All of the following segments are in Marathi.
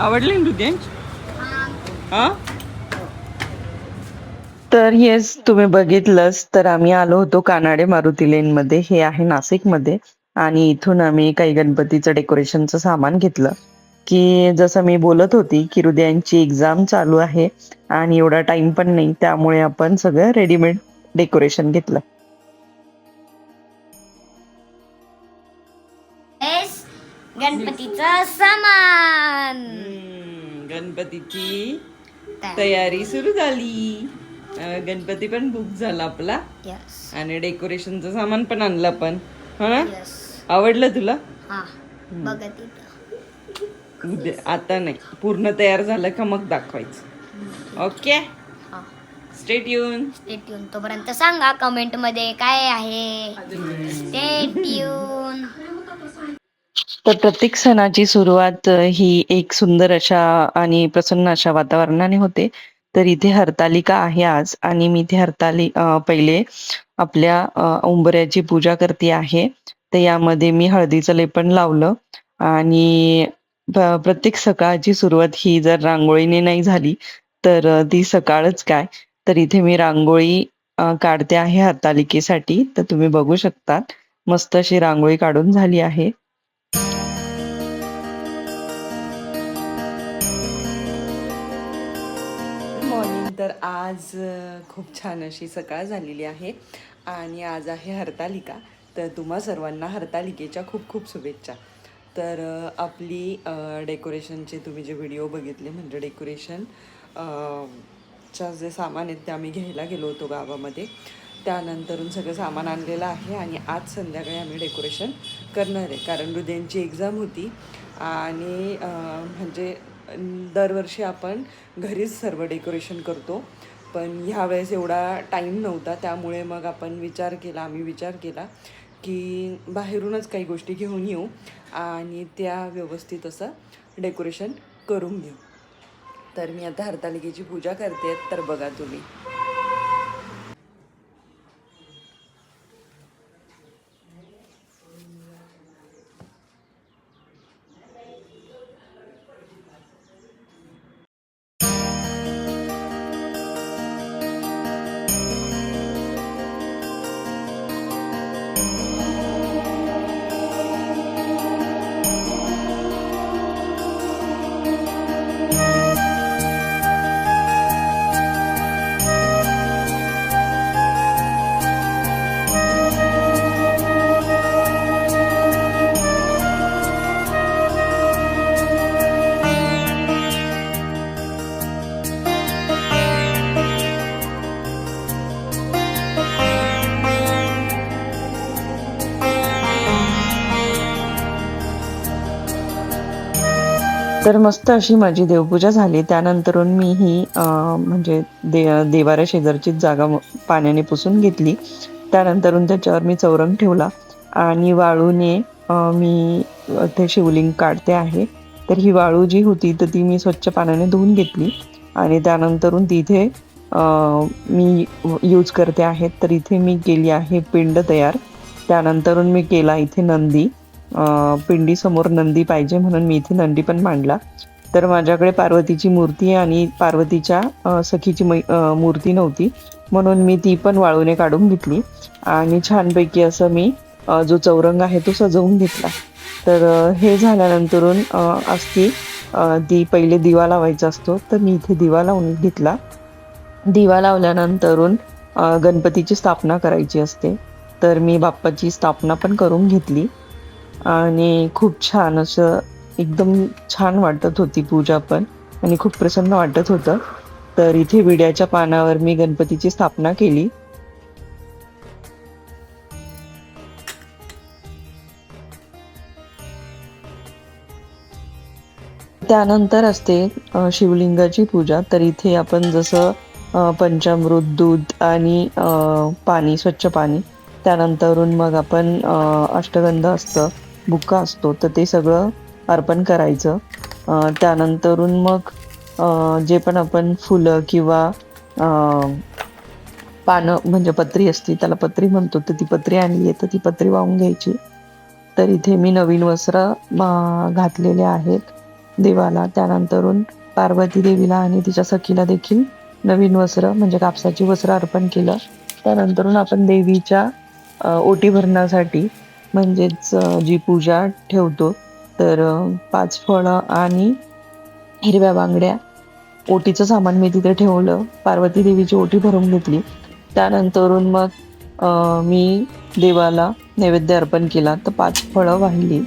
आवडले ना हा? तर येस तुम्ही बघितलंच तर आम्ही आलो होतो कानाडे मारुती लेन मध्ये हे आहे नाशिकमध्ये आणि इथून आम्ही काही गणपतीचं डेकोरेशनचं सामान घेतलं. की जसं मी बोलत होती की हृदयांची एक्झाम चालू आहे आणि एवढा टाइम पण नाही त्यामुळे आपण सगळं रेडीमेड डेकोरेशन घेतलं. गणपतीचं सामान. हम्म, गणपतीची तयारी. सुरू झाली. अं, गणपती पण बुक झाला आपला. यस आणि डेकोरेशनचं सामान पण आणलं आपण. हो ना? यस आवडलं तुला? हा. बघा तिथं. उद्या आता नाही. पूर्ण तयार झालं का मग दाखवायचं. ओके? हा. स्टेट येऊन स्टेट येऊन तोपर्यंत सांगा कमेंटमध्ये काय आहे. स्टेट येऊन तर प्रत्येक सणाची सुरुवात ही एक सुंदर अशा आणि प्रसन्न अशा वातावरणाने होते. तर इथे हरतालिका आहे आज आणि मी इथे हरताली पहिले आपल्या उंबऱ्याची पूजा करते आहे. तर यामध्ये मी हळदीचं लेपन लावलं आणि प्रत्येक सकाळची सुरुवात ही जर रांगोळीने नाही झाली तर ती सकाळच काय? तर इथे मी रांगोळी काढते आहे हरतालिकेसाठी. तर तुम्ही बघू शकतात मस्त अशी रांगोळी काढून झाली आहे. आज खूप छान अशी सकाळ झालेली आहे. आणि आज आहे हरतालिका. तर तुम्हा सर्वांना हरतालिकेच्या खूप खूप शुभेच्छा. तर आपली डेकोरेशनचे तुम्ही जे व्हिडिओ बघितले म्हणजे डेकोरेशन च्या जे सामान आहेत ते आम्ही घ्यायला गेलो होतो गावामध्ये. त्यानंतरून सगळं सामान आणलेलं आहे आणि आज संध्याकाळी आम्ही डेकोरेशन करणार आहे. कारण हृदयांची एक्झाम होती आणि म्हणजे दरवर्षी आपण घरीच सर्व डेकोरेशन करतो. पण ह्यावेळेस एवढा टाईम नव्हता त्यामुळे मग आपण विचार केला आम्ही विचार केला की बाहेरूनच काही गोष्टी घेऊन येऊ आणि त्या व्यवस्थित असं डेकोरेशन करून घेऊ. तर मी आता हरतालिकेची पूजा करते तर बघा तुम्ही. तर मस्त अशी माझी देवपूजा झाली. त्यानंतरून मी ही म्हणजे दे देवाऱ्या शेजारचीच जागा पाण्याने पुसून घेतली. त्यानंतरून त्याच्यावर मी चौरंग ठेवला. आणि वाळूने मी ते शिवलिंग काढते आहे. तर ही वाळू जी होती तर ती मी स्वच्छ पाण्याने धुवून घेतली. आणि त्यानंतरून तिथे मी यूज करते आहे. तर इथे मी केली आहे पिंड तयार. त्यानंतरून मी केला इथे नंदी. पिंडीसमोर नंदी पाहिजे म्हणून मी इथे नंदी पण मांडला. तर माझ्याकडे पार्वतीची मूर्ती आणि पार्वतीच्या सखीची मै मूर्ती नव्हती. म्हणून मी ती पण वाळूने काढून घेतली. आणि छानपैकी असं मी जो चौरंग आहे तो सजवून घेतला. तर हे झाल्यानंतरून असती ती पहिले दिवा लावायचा असतो तर मी इथे दिवा लावून घेतला. दिवा लावल्यानंतरून गणपतीची स्थापना करायची असते. तर मी बाप्पाची स्थापना पण करून घेतली. आणि खूप छान असं एकदम छान वाटत होती पूजा पण. आणि खूप प्रसन्न वाटत होतं. तर इथे विड्याच्या पानावर मी गणपतीची स्थापना केली. त्यानंतर असते शिवलिंगाची पूजा. तर इथे आपण जसं पंचामृत दूध आणि पाणी स्वच्छ पाणी. त्यानंतरून मग आपण अष्टगंध असतं. बुक्का असतो तर ते सगळं अर्पण करायचं. त्यानंतरून मग जे पण आपण फुलं किंवा पानं म्हणजे पत्री असती त्याला पत्री म्हणतो तर ती पत्री आणली आहे तर ती पत्री वाहून घ्यायची. तर इथे मी नवीन वस्त्र घातलेले आहेत देवाला. त्यानंतरून पार्वती देवीला आणि तिच्या सखीला देखील नवीन वस्त्र म्हणजे कापसाची वस्त्र अर्पण केलं. त्यानंतरून आपण देवीच्या ओटी भरण्यासाठी म्हणजेच जी पूजा ठेवतो तर पाच फळं आणि हिरव्या बांगड्या ओटीचं सामान मी तिथे ठेवलं पार्वती देवीची ओटी भरून घेतली. त्यानंतरून मग मी देवाला नैवेद्य अर्पण केला तर पाच फळं वाहिली.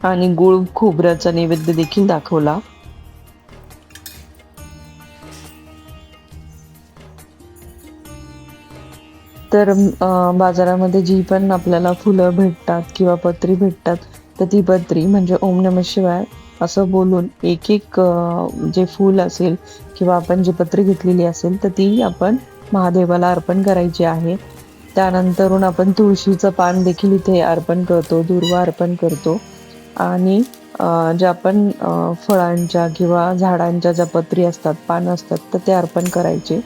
आणि गुळ खोबऱ्याचा नैवेद्य देखील दाखवला. तर बाजारामध्ये जी पण आपल्याला फुलं भेटतात किंवा पत्री भेटतात तर ती पत्री म्हणजे ओम नम शिवाय असं बोलून एक एक जे फूल असेल किंवा आपण जी पत्री घेतलेली असेल तर ती आपण महादेवाला अर्पण करायची आहे. त्यानंतरून आपण तुळशीचं पान देखील इथे अर्पण करतो दुर्वा अर्पण करतो. आणि ज्या आपण फळांच्या किंवा झाडांच्या ज्या पत्री असतात पानं असतात तर ते अर्पण करायचे.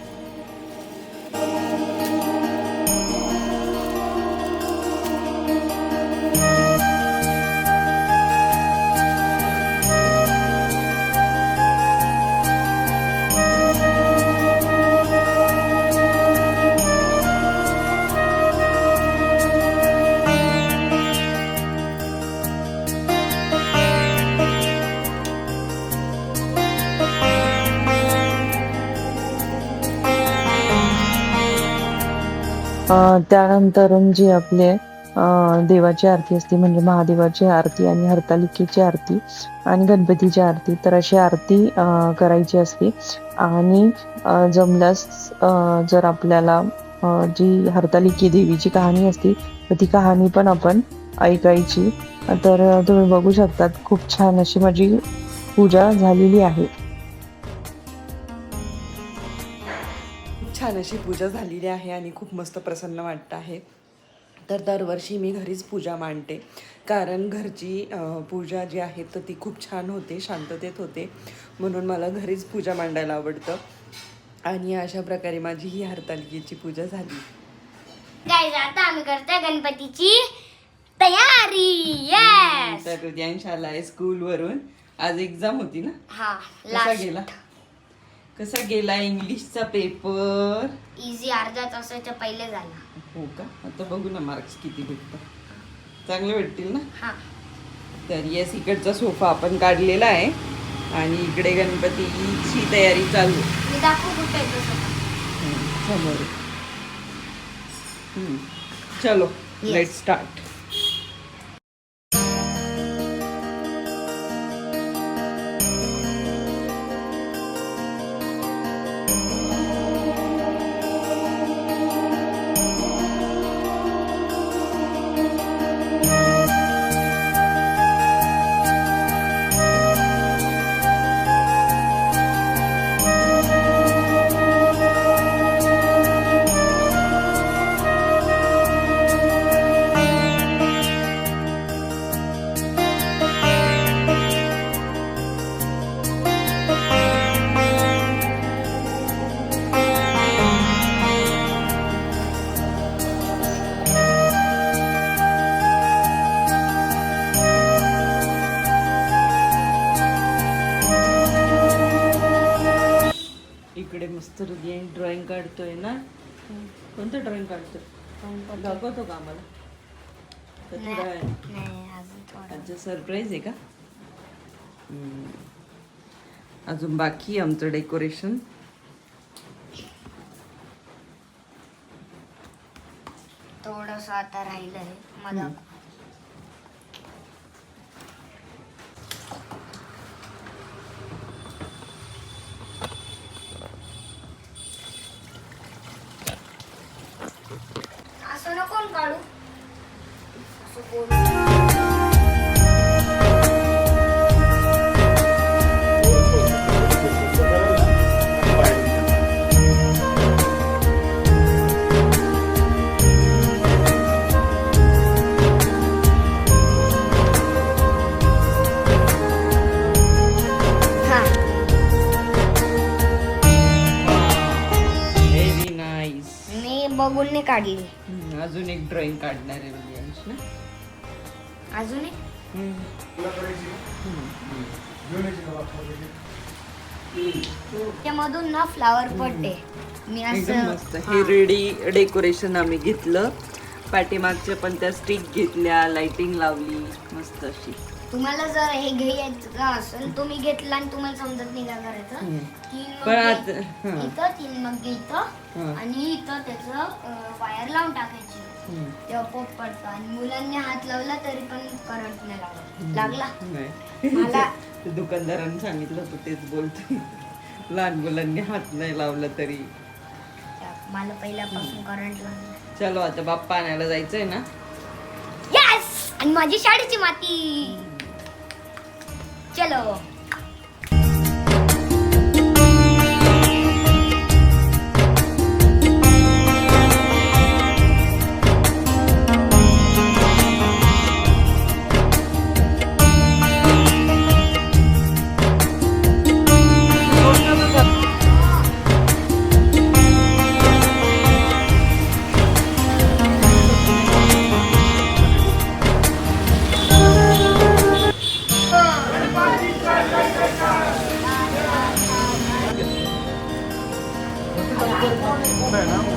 त्यानंतर जी आपले देवाची आरती असते म्हणजे महादेवाची आरती आणि हरतालिकेची आरती आणि गणपतीची आरती तर अशी आरती करायची असते. आणि जमल्यास जर आपल्याला जी हरतालिकी देवीची कहाणी असते तर ती कहाणी पण आपण ऐकायची. तर तुम्ही बघू शकतात खूप छान अशी माझी पूजा झालेली आहे. छान अशी पूजा झालेली आहे आणि खूप मस्त प्रसन्न वाटतं आहे. तर दरवर्षी मी घरीच पूजा मांडते. कारण घरची पूजा जी आहे तर ती खूप छान होते शांततेत होते. म्हणून मला घरीच पूजा मांडायला आवडतं. आणि अशा प्रकारे माझी ही हरतालिकेची पूजा झाली. आता आम्ही गणपतीची तयारी. येस तर आहे स्कूलवरून आज एक्झाम होती ना? हा गेला? कसा गेला इंग्लिशचा पेपर इझी अर्धा तासाच्या पहिले झाला हो का आता बघू ना मार्क्स किती भेटतात चांगले भेटतील ना हा तर येस इकडचा सोफा आपण काढलेला आहे आणि इकडे गणपतीची तयारी चालू आहे. मी दाखवू कुठे आहे तो सोफा? हम्म, समोर आहे. हम्म, चलो Yes. लेट स्टार्ट कोणतं ड्रॉइंग काढतोय? दाखवतो का आम्हाला? थोडा. आजचं सरप्राईज आहे का. अजून बाकी आहे आमचं डेकोरेशन थोडस आता राहिलंय. मला असं नको ना काढू? असं बोल. बघून काढली. अजून एक ड्रॉइंग काढणार आहे ना? अजून एक? त्यामधून ना फ्लावर पडते. मी एकदम असं मस्त. हे रेडी डेकोरेशन आम्ही घेतलं. पाठीमागच्या पण त्या स्टिक घेतल्या लाइटिंग लावली मस्त अशी. तुम्हाला जर हे घ्यायचं असेल तुम्ही घेतला आणि तुम्हाला समजत नाही काय करायचं हम्म. तीन पण मग आता हा. इथं तीन मग इथं. आणि इथं त्याचं वायर लावून टाकायची. हम्म. तेव्हा पोट पडतं. आणि मुलांनी हात लावला तरी पण करंट नाही लागला लागला? नाही. मला ते दुकानदारांनी सांगितलं होतं तेच बोलतोय लहान मुलांनी हात नाही लावला तरी. मला पहिल्यापासून करंट लागला. चलो आता बाप्पा आणायला जायचंय ना? यस आणि माझी शाळेची माती. Chelo.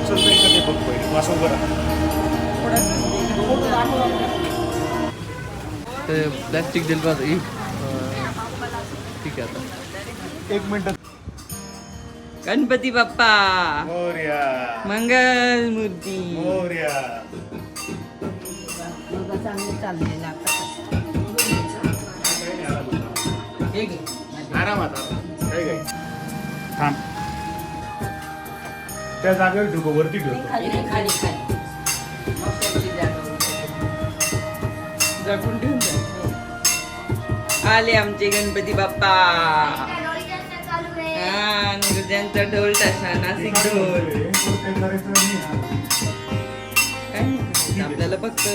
चलो ते प्लॅस्टिक दिलं पाहतं ठीक आहे आता. एक मिनिट. गणपती बाप्पा. मोर्या. मंगल मूर्ती मोर्या आरामात थांब. त्या जागेवर ठेवतो वरती ठेवतो खाली खाली खाली जपून ठेवून जा. आले आमचे गणपती बाप्पा हा ढोल ताशा नाशिक ढोल काय करायचं नाही. काय नाही करायचं. आपल्याला फक्त